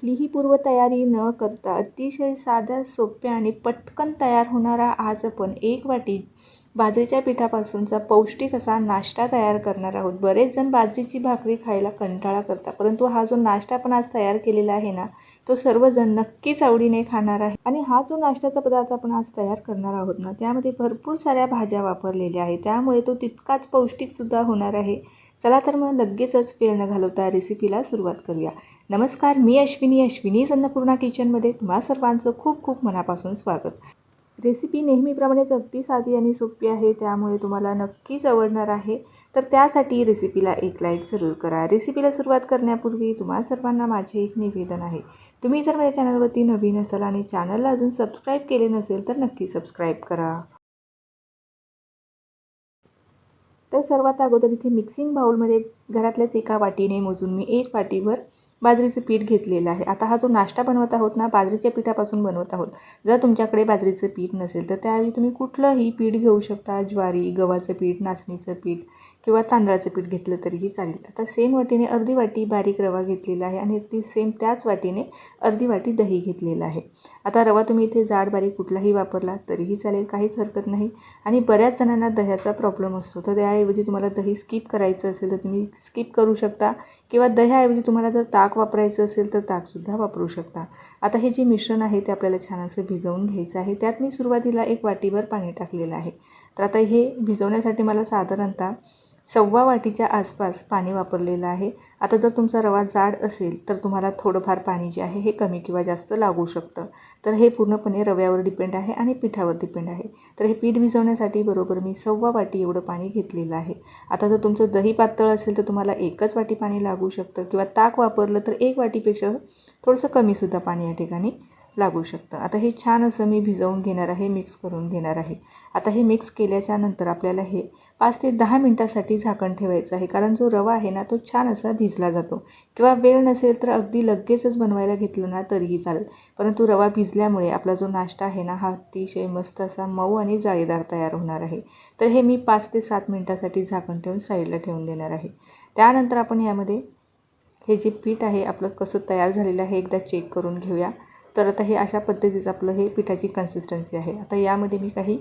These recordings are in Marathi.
कुठलीही पूर्वतयारी न करता अतिशय साध्या सोप्या आणि पटकन तयार होणारा आज आपण एक वाटी बाजरीच्या पिठापासूनचा पौष्टिक असा नाश्ता तयार करणार आहोत. बरेच जण बाजरीची भाकरी खायला कंटाळा करतात परंतु हा जो नाश्ता आपण आज तयार केलेला आहे ना तो सर्वजण नक्कीच आवडीने खाणार आहे. आणि हा जो नाश्त्याचा पदार्थ आपण आज तयार करणार आहोत ना त्यामध्ये भरपूर साऱ्या भाज्या वापरलेल्या आहेत. त्यामुळे तो तितकाच पौष्टिकसुद्धा होणार आहे. चला तर मग लगेचच वेळ न घालवता रेसिपीला सुरुवात करूया. नमस्कार मी अश्विनी अश्विनी अन्नपूर्णा किचनमध्ये तुम्हा सर्वांचं खूप खूप मनापासून स्वागत. रेसिपी नेहमीप्रमाणेच अगदी साधी आणि सोपी आहे त्यामुळे तुम्हाला नक्कीच आवडणार आहे. तर त्यासाठी रेसिपीला एक लाईक जरूर करा. रेसिपीला सुरुवात करण्यापूर्वी तुम्हा सर्वांना माझे एक निवेदन आहे. तुम्ही जर माझ्या चॅनलवरती नवीन असाल आणि चॅनलला अजून सबस्क्राईब केले नसेल तर नक्की सबस्क्राईब करा. तर सर्वात अगोदर इथे मिक्सिंग बाऊलमध्ये घरातल्याच एका वाटीने मोजून मी एक वाटीवर बाजरीचं पीठ घेतलेलं आहे. आता हा जो नाश्ता बनवत आहोत ना बाजरीच्या पिठापासून बनवत आहोत. जर तुमच्याकडे बाजरीचं पीठ नसेल तर त्यावेळी तुम्ही कुठलंही पीठ घेऊ शकता. ज्वारी गव्हाचं पीठ नाचणीचं पीठ किंवा तांदळाचं पीठ घेतलं तरीही चालेल. आता सेम वाटीने अर्धी वाटी बारीक रवा घेतलेला आहे आणि ती सेम त्याच वाटीने अर्धी वाटी दही घेतलेलं आहे. आता रवा तुम्ही इथे जाड बारीक कुठलाही वापरला तरीही चालेल काहीच हरकत नाही. आणि बऱ्याच जणांना दह्याचा प्रॉब्लेम असतो. तर त्याऐवजी तुम्हाला दही स्किप करायचं असेल तर तुम्ही स्किप करू शकता. किंवा दह्याऐवजी तुम्हाला जर ताक वापरायचं असेल तर ताकसुद्धा वापरू शकता. आता हे जे मिश्रण आहे ते आपल्याला छान असं भिजवून घ्यायचं आहे. त्यात मी सुरुवातीला एक वाटीभर पाणी टाकलेलं आहे. तर आता हे भिजवण्यासाठी मला साधारणतः सव्वा वाटीच्या आसपास पाणी वापरलेलं आहे. आता जर तुमचा रवा जाड असेल तर तुम्हाला थोडंफार पाणी जे आहे हे कमी किंवा जास्त लागू शकतं. तर हे पूर्णपणे रव्यावर डिपेंड आहे आणि पिठावर डिपेंड आहे. तर हे पीठ भिजवण्यासाठी बरोबर मी सव्वा वाटी एवढं पाणी घेतलेलं आहे. आता जर तुमचं दही पातळ असेल तर तुम्हाला एकच वाटी पाणी लागू शकतं किंवा ताक वापरलं तर एक वाटीपेक्षा थोडंसं कमीसुद्धा पाणी या ठिकाणी लागू शकतं. आता हे छान असं मी भिजवून घेणार आहे मिक्स करून घेणार आहे. आता हे मिक्स केल्याच्यानंतर आपल्याला हे पाच ते दहा मिनटासाठी झाकण ठेवायचं आहे. कारण जो रवा आहे ना तो छान असा भिजला जातो. किंवा वेळ नसेल तर अगदी लगेचच बनवायला घेतलं ना तरीही चालेल. परंतु रवा भिजल्यामुळे आपला जो नाश्ता आहे ना हा अतिशय मस्त असा मऊ आणि जाळीदार तयार होणार आहे. तर हे मी पाच ते सात मिनटासाठी झाकण ठेवून साईडला ठेवून देणार आहे. त्यानंतर आपण यामध्ये हे जे पीठ आहे आपलं कसं तयार झालेलं आहे एकदा चेक करून घेऊया. तर आता हे अशा पद्धतीचं आपलं हे पिठाची कन्सिस्टन्सी आहे. आता यामध्ये मी काही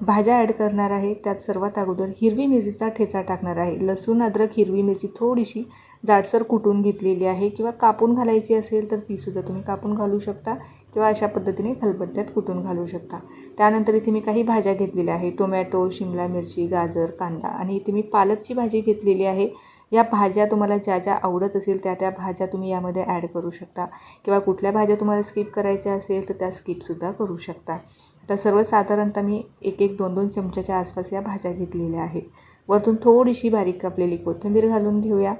भाज्या ॲड करणार आहे. त्यात सर्वात अगोदर हिरवी मिरचीचा ठेचा टाकणार आहे. लसूण अद्रक हिरवी मिरची थोडीशी जाडसर कुटून घेतलेली आहे किंवा कापून घालायची असेल तर तीसुद्धा तुम्ही कापून घालू शकता किंवा अशा पद्धतीने खलबत्त्यात कुटून घालू शकता. त्यानंतर इथे मी काही भाज्या घेतलेल्या आहे. टोमॅटो शिमला मिरची गाजर कांदा आणि इथे मी पालकची भाजी घेतलेली आहे. या भाज्या तुम्हाला ज्या ज्या आवडत असेल त्या त्या भाज्या तुम्ही यामध्ये ॲड करू शकता. किंवा कुठल्या भाज्या तुम्हाला स्किप करायच्या असेल तर त्या स्किपसुद्धा करू शकता. आता सर्वसाधारणतः मी एक एक दोन दोन चमच्याच्या आसपास या भाज्या घेतलेल्या आहेत. वरतून थोडीशी बारीक कापलेली कोथिंबीर घालून घेऊया.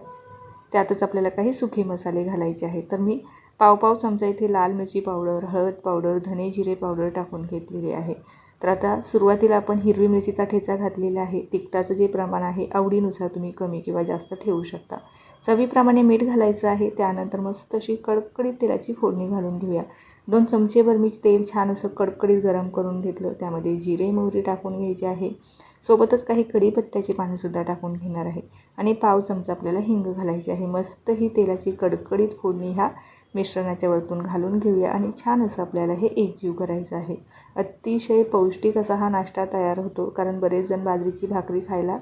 त्यातच आपल्याला काही सुखे मसाले घालायचे आहेत. तर मी पाव पाव चमचा इथे लाल मिरची पावडर हळद पावडर धने जिरे पावडर टाकून घेतलेली आहे. तर आता सुरुवातीला आपण हिरवी मिरचीचा ठेचा घातलेला आहे. तिखटाचं जे प्रमाण आहे आवडीनुसार तुम्ही कमी किंवा जास्त ठेवू शकता. चवीप्रमाणे मीठ घालायचं आहे. त्यानंतर मस्त अशी कडकडीत तेलाची फोडणी घालून घेऊया. दोन चमचेभर मी तेल छान असं कडकडीत गरम करून घेतलं. त्यामध्ये जिरे मोहरी टाकून घ्यायची आहे. सोबतच काही कढीपत्त्याची पानंसुद्धा टाकून घेणार आहे. आणि पाव चमचा आपल्याला हिंग घालायची आहे. मस्त ही तेलाची कडकडीत फोडणी ह्या मिश्रणाच्या वरतून घालून घेऊया आणि छान असं आपल्याला हे एकजीव करायचं आहे. अतिशय पौष्टिक असा हा नाश्ता तयार होतो कारण बरेच जण बाजरीची भाकरी खायला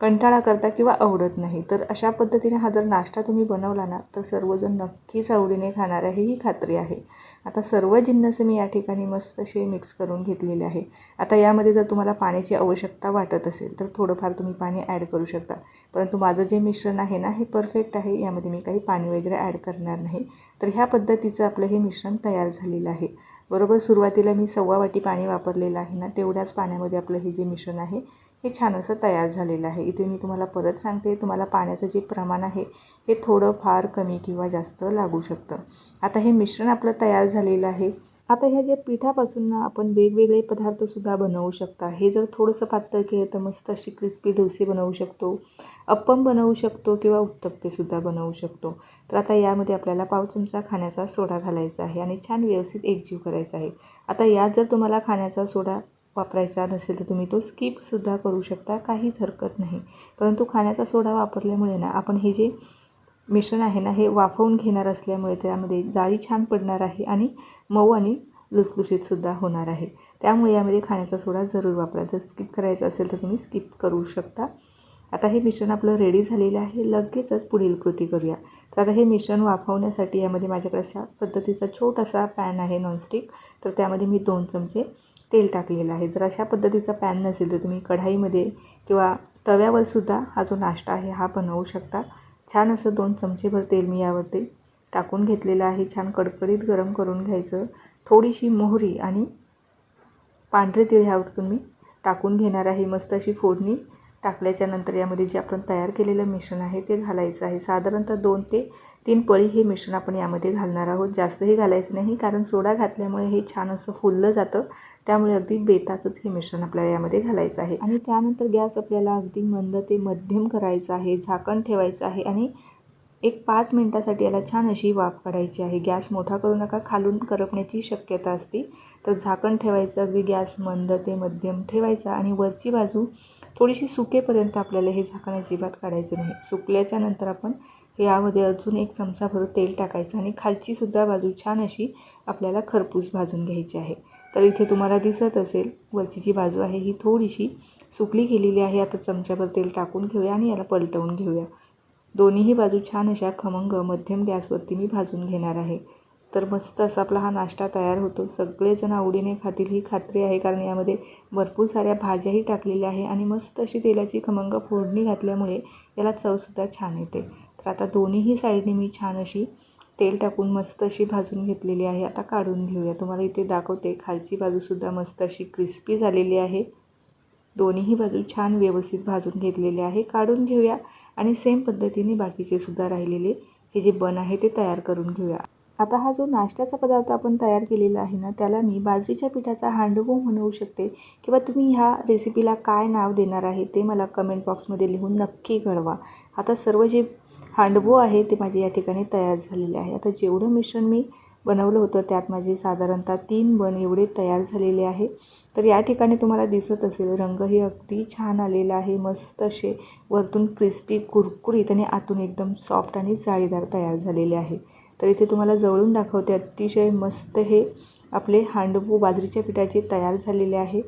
कंटाळा करता किंवा आवडत नाही. तर अशा पद्धतीने हा जर नाश्ता तुम्ही बनवला ना तर सर्वजण नक्कीच आवडीने खाणार आहे ही खात्री आहे. आता सर्व जिन्नस मी या ठिकाणी मस्त असे मिक्स करून घेतलेले आहे. आता यामध्ये जर तुम्हाला पाण्याची आवश्यकता वाटत असेल तर थोडंफार तुम्ही पाणी ॲड करू शकता. परंतु माझं जे मिश्रण आहे ना हे परफेक्ट आहे. यामध्ये मी काही पाणी वगैरे ॲड करणार नाही. तर ह्या पद्धतीचं आपलं हे मिश्रण तयार झालेलं आहे. बरोबर सुरुवातीला मी सव्वा वाटी पाणी वापरलेलं आहे ना तेवढ्याच पाण्यामध्ये आपलं हे जे मिश्रण आहे हे छान असं तयार झालेलं आहे. इथे मी तुम्हाला परत सांगते तुम्हाला पाण्याचं जे प्रमाण आहे हे थोडं फार कमी किंवा जास्त लागू शकतं. आता हे मिश्रण आपलं तयार झालेलं आहे. आता ह्या ज्या पिठापासून ना आपण वेगवेगळे पदार्थसुद्धा बनवू शकता. हे जर थोडंसं पातळ केलं तर मस्त अशी क्रिस्पी डोसे बनवू शकतो अप्पम बनवू शकतो किंवा उत्तप्पेसुद्धा बनवू शकतो. तर आता यामध्ये आपल्याला पाव चमचा खाण्याचा सोडा घालायचा आहे आणि छान व्यवस्थित एकजीव करायचा आहे. आता यात जर तुम्हाला खाण्याचा सोडा वापरायचा नसेल तर तुम्ही तो स्किपसुद्धा करू शकता काहीच हरकत नाही. परंतु खाण्याचा सोडा वापरल्यामुळे ना आपण हे जे मिश्रण आहे ना हे वाफवून घेणार असल्यामुळे त्यामध्ये जाळी छान पडणार आहे आणि मऊ आणि लुसलुशीतसुद्धा होणार आहे. त्यामुळे यामध्ये खाण्याचा सोडा जरूर वापरा. जर स्किप करायचा असेल तर तुम्ही स्किप करू शकता. आता हे मिश्रण आपलं रेडी झालेलं आहे. लगेचच पुढील कृती करूया. तर आता हे मिश्रण वाफवण्यासाठी यामध्ये माझ्याकडे अशा पद्धतीचा छोटासा पॅन आहे नॉनस्टिक तर त्यामध्ये मी दोन चमचे तेल टाकलेलं आहे. जर अशा पद्धतीचा पॅन नसेल तर तुम्ही कढाईमध्ये किंवा तव्यावरसुद्धा हा जो नाश्ता आहे हा बनवू शकता. छान असं दोन चमचेभर तेल मी यावरती टाकून घेतलेलं आहे. छान कडकडीत गरम करून घ्यायचं. थोडीशी मोहरी आणि पांढरे तीळ ह्यावर तुम्ही टाकून घेणार आहे. मस्त अशी फोडणी टाकल्याच्या नंतर यामध्ये जे आपण तयार केलेलं मिश्रण आहे ते घालायचं आहे. साधारणतः दोन ते तीन पळी हे मिश्रण आपण यामध्ये घालणार आहोत. जास्तही घालायचं नाही कारण सोडा घातल्यामुळे हे छान असं फुललं जातं. त्यामुळे अगदी बेताचंच हे मिश्रण आपल्याला यामध्ये घालायचं आहे. आणि त्यानंतर गॅस आपल्याला अगदी मंद ते मध्यम करायचं आहे. झाकण ठेवायचं आहे आणि एक पाच मिनटासाठी याला छान अशी वाफ काढायची आहे. गॅस मोठा करू नका खालून करपण्याची शक्यता असते. तर झाकण ठेवायचं अगदी गॅस मंद ते मध्यम ठेवायचा आणि वरची बाजू थोडीशी सुकेपर्यंत आपल्याला हे झाकण अजिबात काढायचं नाही. सुकल्याच्या नंतर आपण यामध्ये अजून एक चमचाभर तेल टाकायचं आणि खालचीसुद्धा बाजू छान अशी आपल्याला खरपूस भाजून घ्यायची आहे. तर इथे तुम्हाला दिसत असेल वरची जी बाजू आहे ही थोडीशी सुकली गेलेली आहे. आता चमच्याभर तेल टाकून घेऊया आणि याला पलटवून घेऊया. दोन्हीही बाजू छान अशा खमंग मध्यम गॅसवरती मी भाजून घेणार आहे. तर मस्त असा आपला हा नाश्ता तयार होतो. सगळेजण आवडीने खातील ही खात्री आहे कारण यामध्ये भरपूर साऱ्या भाज्याही टाकलेल्या आहे आणि मस्त अशी तेलाची खमंग फोडणी घातल्यामुळे याला चवसुद्धा छान येते. तर आता दोन्हीही साईडने मी छान अशी तेल टाकून मस्त अशी भाजून घेतलेली आहे. आता काढून घेऊया. तुम्हाला इथे दाखवते. खालची बाजूसुद्धा मस्त अशी क्रिस्पी झालेली आहे. दोन्हीही बाजू छान व्यवस्थित भाजून घेतलेले आहे. काढून घेऊया आणि सेम पद्धतीने बाकीचे सुद्धा राहिलेले हे जे बन आहे ते तयार करून घेऊया. आता हा जो नाश्त्याचा पदार्थ आपण तयार केलेला आहे ना त्याला मी बाजरीच्या पिठाचा हांडवो म्हणू शकते किंवा तुम्ही ह्या रेसिपीला काय नाव देणार आहे ते मला कमेंट बॉक्समध्ये लिहून नक्की कळवा. आता सर्व जे हांडवो आहे ते माझे या ठिकाणी तयार झालेले आहे. आता जेवढं मिश्रण मी बनवलं होतं. त्यात माझे साधारणतः तीन बन एवढे तयार झालेले आहे. तर या ठिकाणी तुम्हाला दिसत असेल रंगही अगदी छान आलेला आहे. मस्त असे वरतून क्रिस्पी कुरकुरीत आणि आतून एकदम सॉफ्ट आणि जाळीदार तयार झालेले आहे. तर इथे तुम्हाला जवळून दाखवते अतिशय मस्त हे आपले हांडवू बाजरीच्या पिठाचे तयार झालेले आहे.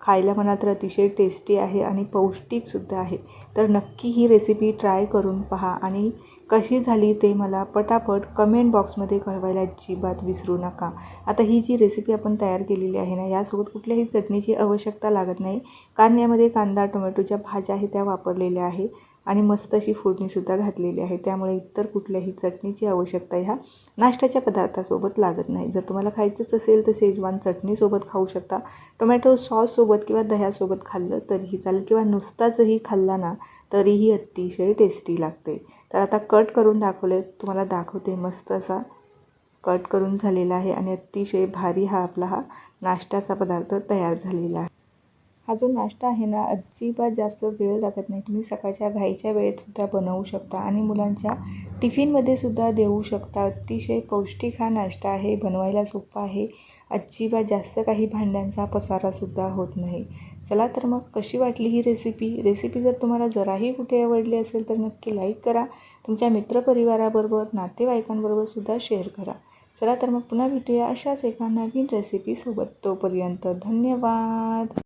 खायला म्हणा तर अतिशय टेस्टी आहे आणि पौष्टिकसुद्धा आहे. तर नक्की ही रेसिपी ट्राय करून पहा आणि कशी झाली ते मला पटापट कमेंट बॉक्समध्ये कळवायला अजिबात विसरू नका. आता ही जी रेसिपी आपण तयार केलेली आहे ना यासोबत कुठल्याही चटणीची आवश्यकता लागत नाही. कारण यामध्ये कांदा टोमॅटोच्या भाज्या आहे त्या वापरलेल्या आहे. आणि मस्त अशी फोडणीसुद्धा घातलेली आहे. त्यामुळे इतर कुठल्याही चटणीची आवश्यकता ह्या नाश्त्याच्या पदार्थासोबत लागत नाही. जर तुम्हाला खायचंच असेल तर शेजवान चटणीसोबत खाऊ शकता. टोमॅटो सॉससोबत किंवा दह्यासोबत खाल्लं तरीही चालेल किंवा नुसताचही खाल्ला ना तरीही अतिशय टेस्टी लागते. तर आता कट करून दाखवले तुम्हाला दाखवते मस्त असा कट करून झालेला आहे आणि अतिशय भारी हा आपला हा नाश्त्याचा पदार्थ तयार झालेला आहे. हा जो नाश्ता आहे ना अजिबात जास्त वेळ लागत नाही. तुम्ही सकाळच्या घाईच्या वेळेतसुद्धा बनवू शकता आणि मुलांच्या टिफिनमध्ये सुद्धा देऊ शकता. अतिशय पौष्टिक हा नाश्ता आहे बनवायला सोपा आहे. अजिबात जास्त काही भांड्यांचा पसारासुद्धा होत नाही. चला तर मग कशी वाटली ही रेसिपी रेसिपी जर तुम्हाला जराही कुठे आवडली असेल तर नक्की लाईक करा. तुमच्या मित्रपरिवाराबरोबर नातेवाईकांबरोबर सुद्धा शेअर करा. चला तर मग पुन्हा भेटूया अशाच एका नवीन रेसिपीसोबत तोपर्यंत धन्यवाद!